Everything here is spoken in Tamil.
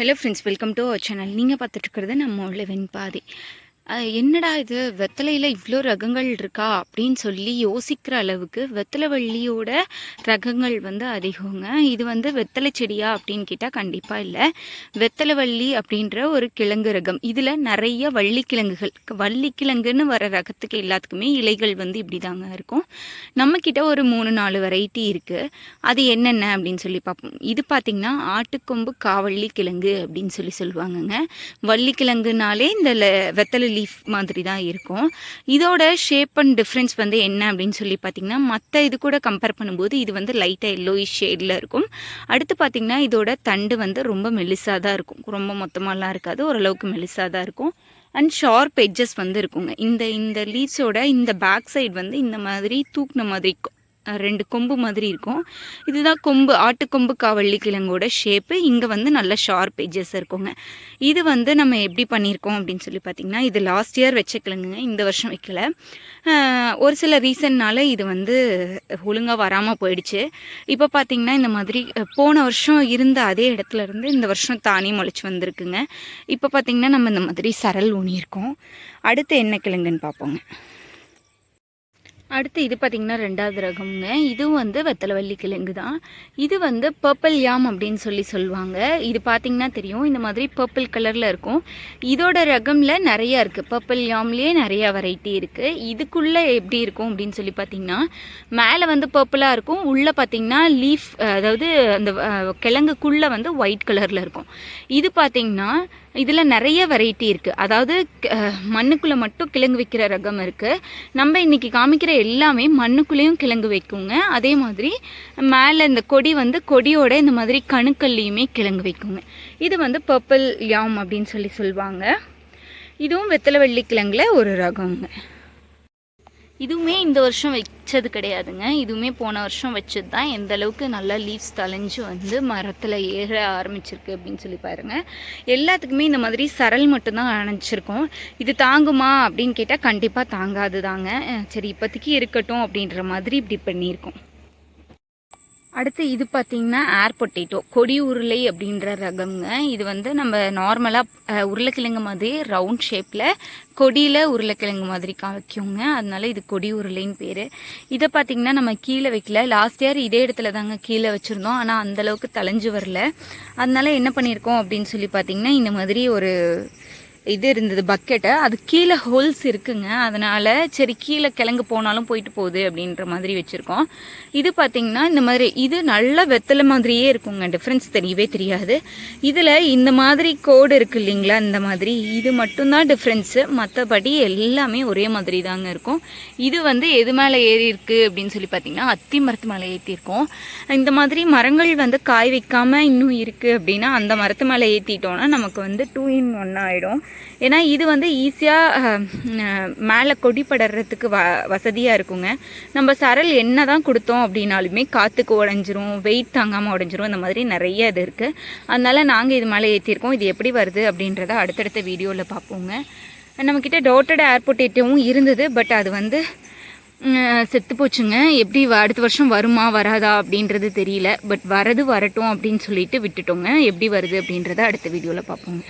Hello friends welcome to our channel நீங்கள் பார்த்துட்டு இருக்கிறது நம்ம உள்ள வெண்பாதி என்னடா இது? வெத்தலையில் இவ்வளோ ரகங்கள் இருக்கா? அப்படின்னு சொல்லி யோசிக்கிற அளவுக்கு வெத்தலை வள்ளியோட ரகங்கள் வந்து அதிகங்க. இது வந்து வெத்தலை செடியா அப்படின்னு கேட்டால் கண்டிப்பாக இல்லை. வெத்தலை வள்ளி அப்படின்ற ஒரு கிழங்கு ரகம். இதில் நிறைய வள்ளி கிழங்குகள் வள்ளி கிழங்குன்னு வர ரகத்துக்கு எல்லாத்துக்குமே இலைகள் வந்து இப்படி தாங்க இருக்கும். நம்மக்கிட்ட ஒரு மூணு நாலு வெரைட்டி இருக்குது அது என்னென்ன அப்படின்னு சொல்லி பார்ப்போம். இது பார்த்திங்கன்னா ஆட்டுக்கொம்பு காவள்ளி கிழங்கு அப்படின்னு சொல்லி சொல்லுவாங்கங்க. வள்ளி கிழங்குனாலே இந்த ல- வெத்தலை லீஃப் மாதிரி தான் இருக்கும். இதோட ஷேப் அண்ட் டிஃப்ரென்ஸ் வந்து என்ன அப்படின்னு சொல்லி பார்த்தீங்கன்னா மற்ற இது கூட கம்பேர் பண்ணும்போது இது வந்து லைட்டாக எல்லோயிஷ் ஷேடில் இருக்கும். அடுத்து பார்த்தீங்கன்னா இதோட தண்டு வந்து ரொம்ப மெலிசாக தான் இருக்கும். ரொம்ப மொத்தமாலாம் இருக்காது. ஓரளவுக்கு மெலிசாக தான் இருக்கும். அண்ட் ஷார்ப் எட்ஜஸ் வந்து இருக்குங்க. இந்த இந்த லீவ்ஸோட இந்த பேக் சைடு வந்து இந்த மாதிரி தூக்குன மாதிரி இருக்கும். ரெண்டு கொம்பு மாதிரி இருக்கும். இதுதான் கொம்பு ஆட்டுக்கொம்பு காவள்ளி கிழங்கோட ஷேப்பு இங்கே வந்து நல்ல ஷார்ப் எஜஸ் இருக்குங்க. இது வந்து நம்ம எப்படி பண்ணியிருக்கோம் அப்படின்னு சொல்லி பார்த்தீங்கன்னா இது லாஸ்ட் இயர் வச்ச கிழங்குங்க. இந்த வருஷம் வைக்கல. ஒரு சில ரீசன்னால் இது வந்து ஒழுங்காக வராமல் போயிடுச்சு. இப்போ பார்த்தீங்கன்னா இந்த மாதிரி போன வருஷம் இருந்த அதே இடத்துல இருந்து இந்த வருஷம் தானே முளைச்சி வந்திருக்குங்க. இப்போ பார்த்தீங்கன்னா நம்ம இந்த மாதிரி சரல் ஊனியிருக்கோம். அடுத்து என்ன கிழங்குன்னு பார்ப்போங்க. அடுத்து இது பார்த்திங்கன்னா ரெண்டாவது ரகம்ங்க. இதுவும் வந்து வெத்தலைவள்ளி கிழங்கு தான். இது வந்து பர்பிள் யாம் அப்படின்னு சொல்லி சொல்லுவாங்க. இது பார்த்திங்கன்னா தெரியும். இந்த மாதிரி பர்பிள் கலரில் இருக்கும். இதோட ரகமில் நிறையா இருக்குது பர்பிள் யாம்லேயே நிறையா வெரைட்டி இருக்குது இதுக்குள்ளே எப்படி இருக்கும் அப்படின்னு சொல்லி பார்த்திங்கன்னா மேலே வந்து பர்பிளாக இருக்கும். உள்ளே பார்த்திங்கன்னா லீஃப் அதாவது அந்த கிழங்குக்குள்ளே வந்து ஒயிட் கலரில் இருக்கும். இது பார்த்திங்கன்னா இதில் நிறைய வெரைட்டி இருக்குது அதாவது மண்ணுக்குள்ளே மட்டும் கிழங்கு வைக்கிற ரகம் இருக்குது நம்ம இன்றைக்கி காமிக்கிற எல்லாமே மண்ணுக்குள்ளேயும் கிழங்கு வைக்குங்க. அதே மாதிரி மேலே இந்த கொடி வந்து கொடியோட இந்த மாதிரி கணுக்கள்லேயுமே கிழங்கு வைக்குங்க. இது வந்து பர்பிள் யாம் அப்படின்னு சொல்லி சொல்லுவாங்க. இதுவும் வெத்தலை வெள்ளி கிழங்குல ஒரு ரகங்க. இதுவுமே இந்த வருஷம் வச்சது கிடையாதுங்க. இதுவுமே போன வருஷம் வச்சது தான் எந்த அளவுக்கு நல்லா லீவ்ஸ் தளைஞ்சு வந்து மரத்தில் ஏற ஆரம்பிச்சிருக்கு அப்படின்னு சொல்லி பாருங்க. எல்லாத்துக்குமே இந்த மாதிரி சரல் மட்டும்தான் அணைச்சிருக்கோம் இது தாங்குமா அப்படின்னு கேட்டால் கண்டிப்பாக தாங்காது தாங்க சரி இப்போதைக்கு இருக்கட்டும் அப்படின்ற மாதிரி இப்படி பண்ணியிருக்கோம். அடுத்து இது பார்த்தீங்கன்னா ஏர் பொட்டேட்டோ கொடி உருளை அப்படின்ற ரகம்ங்க. இது வந்து நம்ம நார்மலாக உருளைக்கிழங்கு மாதிரி ரவுண்ட் ஷேப்பில் கொடியில் உருளைக்கிழங்கு மாதிரி காய்க்குங்க. அதனால இது கொடி உருளைன்னு பேர். இதை பார்த்தீங்கன்னா நம்ம கீழே வைக்கல. லாஸ்ட் இயர் இதே இடத்துல தாங்க கீழே வச்சுருந்தோம். ஆனால் அந்தளவுக்கு தலைஞ்சு வரல. அதனால என்ன பண்ணியிருக்கோம் அப்படின்னு சொல்லி பார்த்தீங்கன்னா இந்த மாதிரி ஒரு இது இருந்தது பக்கெட்டை அது கீழே ஹோல்ஸ் இருக்குங்க. அதனால் சரி கீழே கிழங்கு போனாலும் போயிட்டு போகுது அப்படின்ற மாதிரி வச்சுருக்கோம். இது பார்த்திங்கன்னா இந்த மாதிரி இது நல்ல வெத்தலை மாதிரியே இருக்குங்க. டிஃப்ரென்ஸ் தெரியவே தெரியாது. இதில் இந்த மாதிரி கோடு இருக்கு இல்லைங்களா இந்த மாதிரி. இது மட்டும்தான் டிஃப்ரென்ஸு மற்றபடி எல்லாமே ஒரே மாதிரி தாங்க இருக்கும். இது வந்து எது மேலே ஏறி இருக்குது அப்படின்னு சொல்லி பார்த்தீங்கன்னா அத்தி மரத்து மேலே ஏற்றிருக்கோம் இந்த மாதிரி மரங்கள் வந்து காய் வைக்காமல் இன்னும் இருக்குது அப்படின்னா அந்த மரத்து மேலே ஏற்றிட்டோன்னா நமக்கு வந்து டூ இன் ஒன் ஆகிடும் ஏன்னா இது வந்து ஈஸியாக மேலே கொடி படறதுக்கு வ வசதியாக இருக்குங்க. நம்ம சரல் என்ன தான் கொடுத்தோம் அப்படின்னாலுமே காற்றுக்கு உடஞ்சிரும் வெயிட் தாங்காமல் உடஞ்சிரும் இந்த மாதிரி நிறைய இது இருக்குது அதனால நாங்கள் இது மேலே ஏற்றிருக்கோம் இது எப்படி வருது அப்படின்றத அடுத்தடுத்த வீடியோவில் பார்ப்போங்க. நம்மக்கிட்ட டோட்டட் ஏர்போர்ட்டேட்டவும் இருந்தது பட் அது வந்து செத்து போச்சுங்க. எப்படி வ- அடுத்த வருஷம் வருமா வராதா அப்படின்றது தெரியல. பட் வரது வரட்டும் அப்படின்னு சொல்லிட்டு விட்டுட்டோங்க. எப்படி வருது அப்படின்றத அடுத்த வீடியோவில் பார்ப்போங்க.